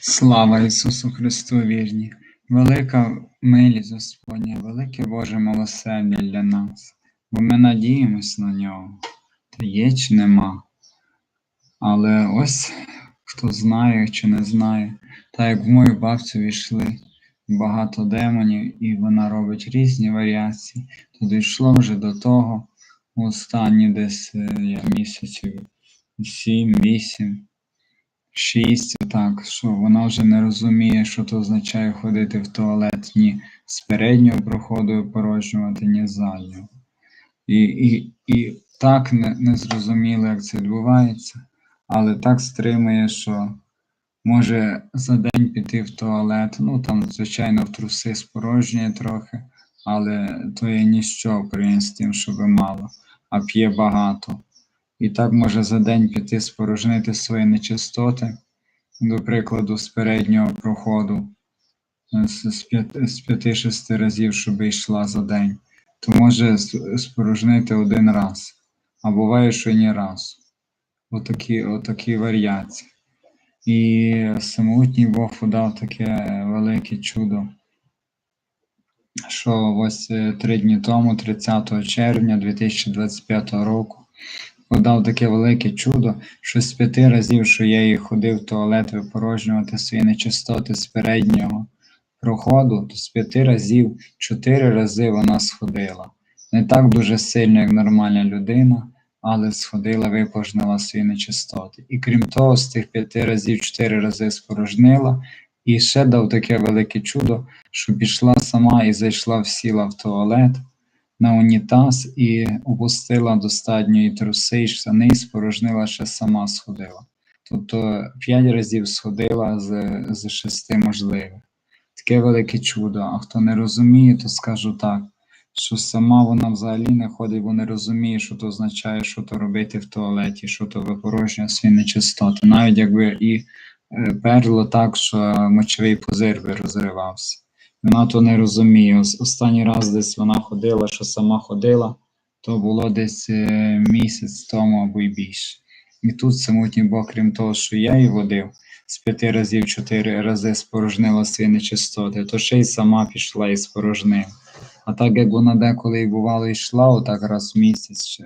Слава Ісусу Христу вірні! Велика милість Господня, велике Боже милосердя для нас, бо ми надіємось на нього, та є чи нема. Але ось хто знає чи не знає, так як в мою бабцю війшли багато демонів, і вона робить різні варіації, то дійшло вже до того, останні десь е, я місяців сім, вісім шість, так, що вона вже не розуміє, що то означає ходити в туалет ні з переднього проходу порожнювати, ні з заднього. І і, і так не, не зрозуміло, як це відбувається, але так стримує, що може за день піти в туалет, ну там, звичайно, в труси спорожнює трохи, але то є ніщо порівняно з тим, що мало, а п'є багато. І так може за день піти спорожнити свої нечистоти, до прикладу, з переднього проходу е, з п'яти-шести разів, щоб йшла за день, то може спорожнити один раз, а буває, що ні разу. Отакі, отакі варіації. І самотній Бог подав таке велике чудо, що ось е, три дні тому, 30 червня 2025 року, подав таке велике чудо, що з п'яти разів, що я її ходив в туалет випорожнювати свої нечистоти з переднього проходу, то з п'яти разів чотири рази вона сходила. Не так дуже сильно, як нормальна людина, але сходила, випорожнила свої нечистоти. І крім того, з тих п'яти разів чотири рази спорожнила. І ще дав таке велике чудо, що пішла сама і зайшла сіла в туалет, на унітаз і опустила достатньої труси і штани, і спорожнила ще сама сходила. Тобто п'ять разів сходила з з шести можливих. Таке велике чудо. А хто не розуміє, то скажу так, що сама вона взагалі не ходить, бо не розуміє, що то означає, що то робити в туалеті, що то випорожнює свої нечистоти. Навіть якби і е, перло так, що мочовий пузир би розривався. Вона то не розуміє. Останній раз десь вона ходила, що сама ходила, то було десь е, місяць тому або й більше. І тут самотній Бог, крім того, що я її водив, з п'яти разів чотири рази спорожнила свої нечистоти, то ще й сама пішла і спорожнила. А так як вона деколи і бувало йшла, отак раз в місяць ще,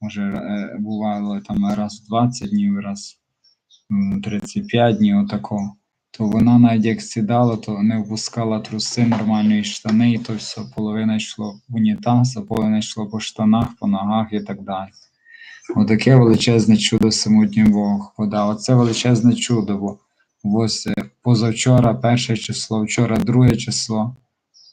може, е, бувало там раз в 20 днів, раз 35 днів, отако то вона навіть як сідала, то не впускала труси нормальної штани, і то все половина йшло в унітаз, а половина йшло по штанах, по ногах і так далі. Отаке величезне чудо самотній Бог подав. Оце величезне чудо, бо ось е, позавчора перше число, вчора друге число,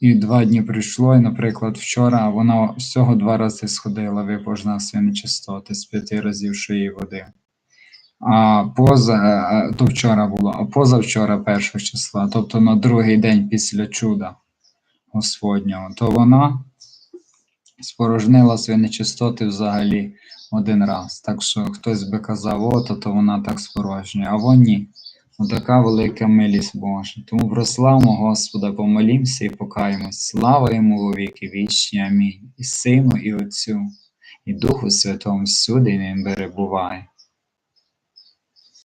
і два дні прийшло, і, наприклад, вчора вона всього два рази сходила, випожна свої нечистоти з п'яти разів, що її водив а поза е, е, то вчора було, а позавчора першого числа, тобто на другий день після чуда Господнього, то вона спорожнила свої нечистоти взагалі один раз. Так що хтось би казав, ото, то вона так спорожнює, а вон ні. Отака велика милість Божа. Тому прославимо Господа, помолімося і покаємось. Слава йому у віки вічні. Амінь. І Сину, і Отцю, і Духу Святому всюди ним перебуває.